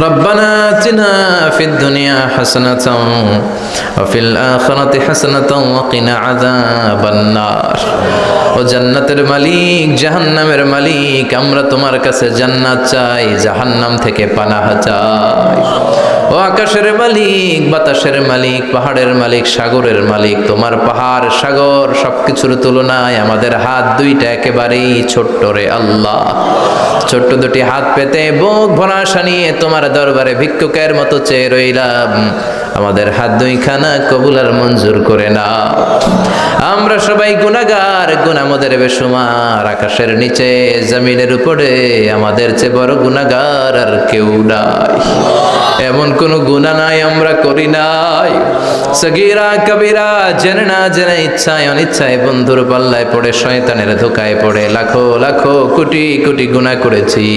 ربنا آتنا في الدنيا حسنة وفي الآخرة حسنة وقنا عذاب النار ও জান্নাতের মালিক জাহান্নামের মালিক আমরা তোমার কাছে জান্নাত চাই জাহান্নাম থেকে পানাহ চাই ও আকাশের মালিক, বাতাসের মালিক, পাহাড়ের মালিক, সাগরের মালিক, তোমার পাহাড়, সাগর সবকিছুর তুলনায় আমাদের হাত দুইটা একেবারেই ছোট্ট রে আল্লাহ। ছোট্ট দুটি হাত পেতে বুক ভরা আশা নিয়ে তোমার দরবারে ভিক্ষুকের মতো চেয়ে রইলাম। আমাদের হাত দুইখানা কবুল আর মঞ্জুর করে না আমরা সবাই গুনাগার গুণ আমাদের বেসুমার আকাশের নিচে, জমিনের উপরে, আমাদের চেয়ে বড় গুনাগার আর কেউ নাই। এমন কোনো গুণা নাই, আমরা করি নাই। সগীরা, কবিরা, জেনে না জেনে ইচ্ছায় অনিচ্ছায় বন্ধুর পাল্লায় পড়ে, শয়তানের ধোকায় পড়ে, লাখো লাখো কোটি কোটি গুণা করেছি।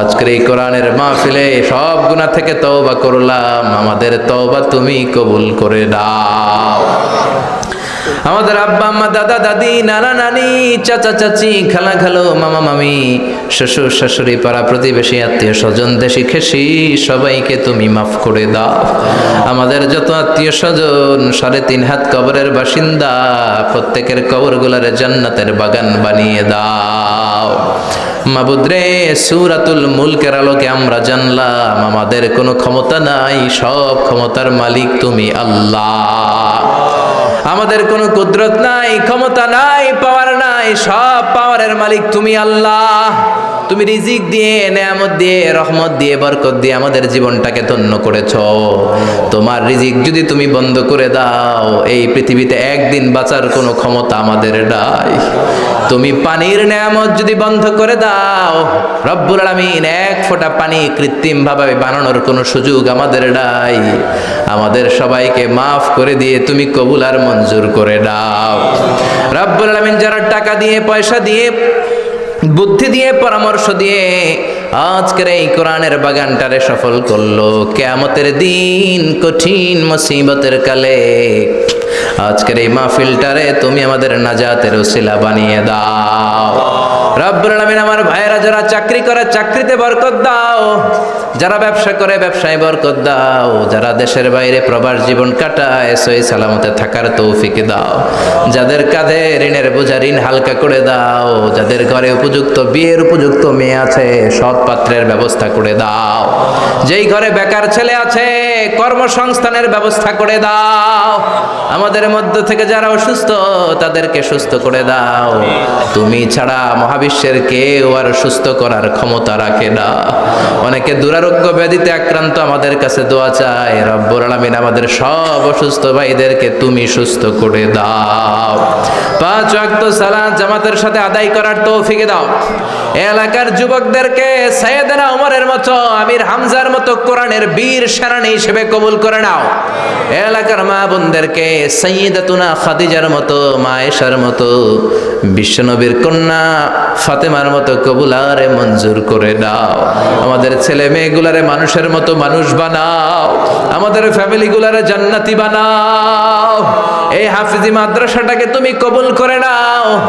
আজকের এই কোরআনের মাহফিলে সব গুণা থেকে তওবা করলাম, আমাদের তওবা তুমি কবুল করে দাও আমাদের আব্বা, আম্মা, দাদা, দাদি, নানা, নানি, চাচা, চাচি, খালা, খালো, মামা, মামি, শ্বশুর, শাশুড়ি, পাড়া প্রতিবেশী, আত্মীয় স্বজন, দেশি খেসি, সবাইকে তুমি মাফ করে দাও। আমাদের যত আত্মীয় স্বজন, সাড়ে তিন হাত কবরের বাসিন্দা, প্রত্যেকের কবরগুলারে জান্নাতের বাগান বানিয়ে দাও। মাবুদ্রে সুরাতুল মুলকের আলোকে আমরা জানলাম, আমাদের কোনো ক্ষমতা নাই, সব ক্ষমতার মালিক তুমি আল্লাহ। আমাদের কোনো কুদরত নাই ক্ষমতা নাই পাওয়ার নাই সব পাওয়ারের মালিক তুমি আল্লাহ। তুমি রিজিক দিয়ে, নেয়ামত দিয়ে, রহমত দিয়ে, বরকত দিয়ে আমাদের জীবনটাকে ধন্য করেছ। তোমার রিজিক যদি তুমি বন্ধ করে দাও, এই পৃথিবীতে একদিন বাঁচার কোনো ক্ষমতা আমাদের নাই। তুমি পানির নেয়ামত যদি বন্ধ করে দাও, রব্বুল আলামিন এক ফোঁটা পানি কৃত্রিম ভাবে বানানোর কোনো সুযোগ আমাদের নাই। আমাদের সবাইকে মাফ করে দিয়ে তুমি কবুল আর মঞ্জুর করে দাও। রব্বুল আলামিন যারা টাকা দিয়ে, পয়সা দিয়ে বুদ্ধি দিয়ে, পরামর্শ দিয়ে আজকের এই কোরআনের বাগানটারে সফল করল। কেয়ামতের দিন কঠিন মুসিবতের কালে আজকের এই মাহফিলটারে তুমি আমাদের নাজাতের ওসিলা বানিয়ে দাও। রব্বুল আলামিন আমার ভাইয়েরা যারা চাকরি করে, চাকরিতে বরকত দাও। যারা ব্যবসা করে, ব্যবসায় বরকত দাও। যারা দেশের বাইরে প্রবাস জীবন কাটায়, সই সালামতে থাকার তৌফিক দাও। যাদের কাঁধে ঋণের বোঝা ঋণ হালকা করে দাও। যাদের ঘরে উপযুক্ত বিয়ের উপযুক্ত মেয়ে আছে, সৎ পাত্রের ব্যবস্থা করে দাও। যেই ঘরে বেকার ছেলে আছে, কর্মসংস্থানের ব্যবস্থা করে দাও। আমাদের মধ্য থেকে যারা অসুস্থ, তাদেরকে সুস্থ করে দাও। তুমি ছাড়া মহাবিশ্বের কেউ আর সুস্থ করার ক্ষমতা রাখে না। অনেকে দুরারোগ্য ব্যাধিতে আক্রান্ত আমাদের কাছে দোয়া চায়, রব্বুল আলামিন আমাদের সব অসুস্থ ভাইদেরকে তুমি সুস্থ করে দাও। পাঁচ ওয়াক্ত সালাত জামাতের সাথে আদায় করার তৌফিক দাও। এলাকার যুবকদেরকে সৈয়দনা ওমরের মতো, আমির হামজার মতো কোরআনের বীর সেনানী হিসেবে কবুল করে নাও। এলাকার মা বোনদেরকে সৈয়দাতুনা খাদিজার মতো, মায়েশার মতো বিশ্বনবীর কন্যা ফাতেমার মতো কবুলারে মঞ্জুর করে দাও। আমাদের ছেলে মেয়েগুলারে মানুষের মতো মানুষ বানাও। আমাদের ফ্যামিলিগুলারে জান্নাতি বানাও। এই হাফিজি মাদ্রাসাটাকে তুমি কবুল করে নাও।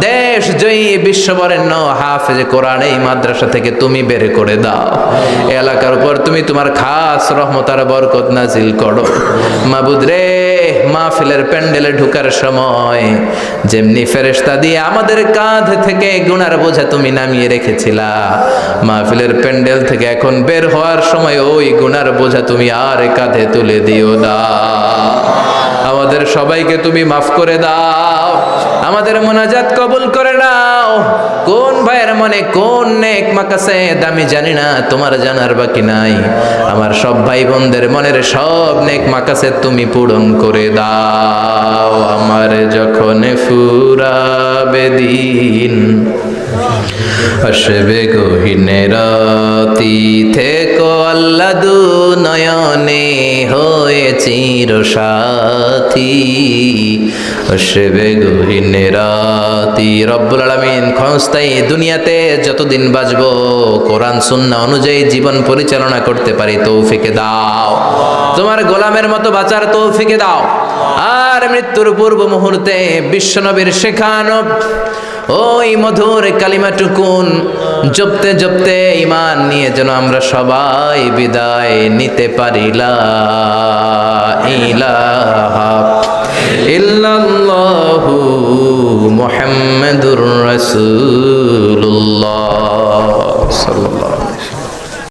দেশ জয়ী বিশ্ববরেণ্য হাফিজ কোরআন এই মাদ্রাসা থেকে তুমি বের করে দাও। এলাকার উপর তুমি তোমার খাস রহমতার বরকত নাজিল করো। মাবুদ রে মাহফিলের প্যান্ডেলে ঢুকার সময়, যেমনি ফেরেস্তা দিয়ে আমাদের কাঁধ থেকে গুনার বোঝা তুমি নামিয়ে রেখেছিলা। মাহফিলের প্যান্ডেল থেকে এখন বের হওয়ার সময় ওই গুনার বোঝা তুমি আর কাঁধে তুলে দিও না। আমাদের সবাইকে তুমি মাফ করে দাও। আমাদের মোনাজাত কবুল করে নাও। কোন ভাইয়ের মনে কোন নেক মাকাসে আমি জানি না, তোমার জানার বাকি নাই। আমার সব ভাই বোনদের মনের সব নেক মাকাসে তুমি পূরণ করে দাও। আমার যখন ফুরাবে দিন আসবে গহিনে রাতি থেকো আল্লাহ দু নয়নে হয়ে চির সাথী আসবে গহিনে রাতি রব্বুল আলামিন ক্ষণস্থায়ী দুনিয়াতে যতদিন বাঁচবো, কোরআন সুন্নাহ অনুযায়ী জীবন পরিচালনা করতে পারি, তৌফিকে দাও। তোমার গোলামের মতো বাঁচার তৌফিকে দাও। আর মৃত্যুর পূর্ব মুহূর্তে বিশ্বনবীর শেখানো ওই মধুর কালিমাটুকুন জপতে জপতে ইমান নিয়ে যেন আমরা সবাই বিদায় নিতে পারিলা। ইলাহা মুহাম্মাদুর সাল্লাল্লাহু